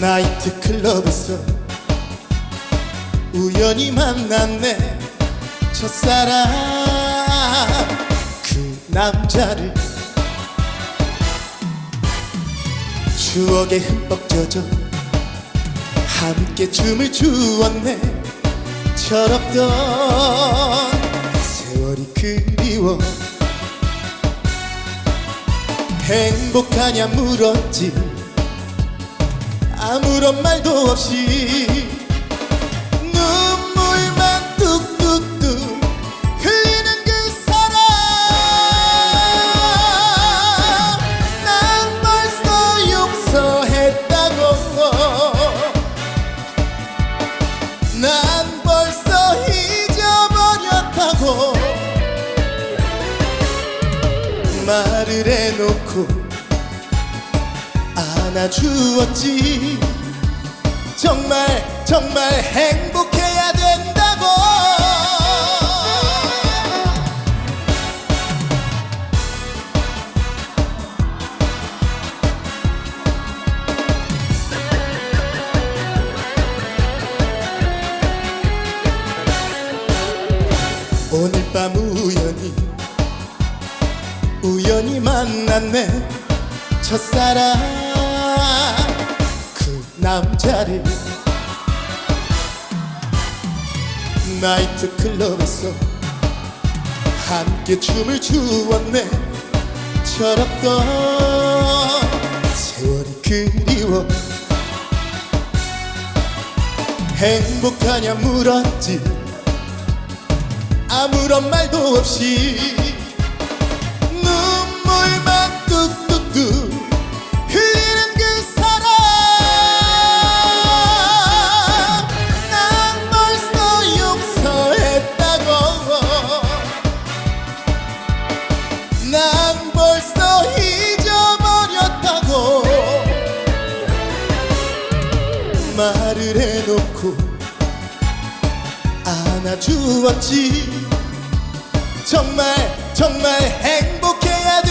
나이트 클럽에서 우연히 만났네. 첫사랑 그 남자를. 추억에 흠뻑 젖어 함께 춤을 추었네. 철없던 세월이 그리워 행복하냐 물었지 아무런 말도 없이 눈물만 뚝뚝뚝 흘리는 그 사람. 난 벌써 용서했다고. 난 벌써 잊어버렸다고. 말을 해놓고 안아주었지. 정말 정말 행복해야 된다고. 오늘 밤 우연히 우연히 만났네. 첫사랑 그 남자를 나이트 클럽에서 함께 춤을 추었네. 철없던 세월이 그리워 행복하냐 물었지. 아무런 말도 없이 말을 해놓고 안아주었지. 정말 정말 행복해야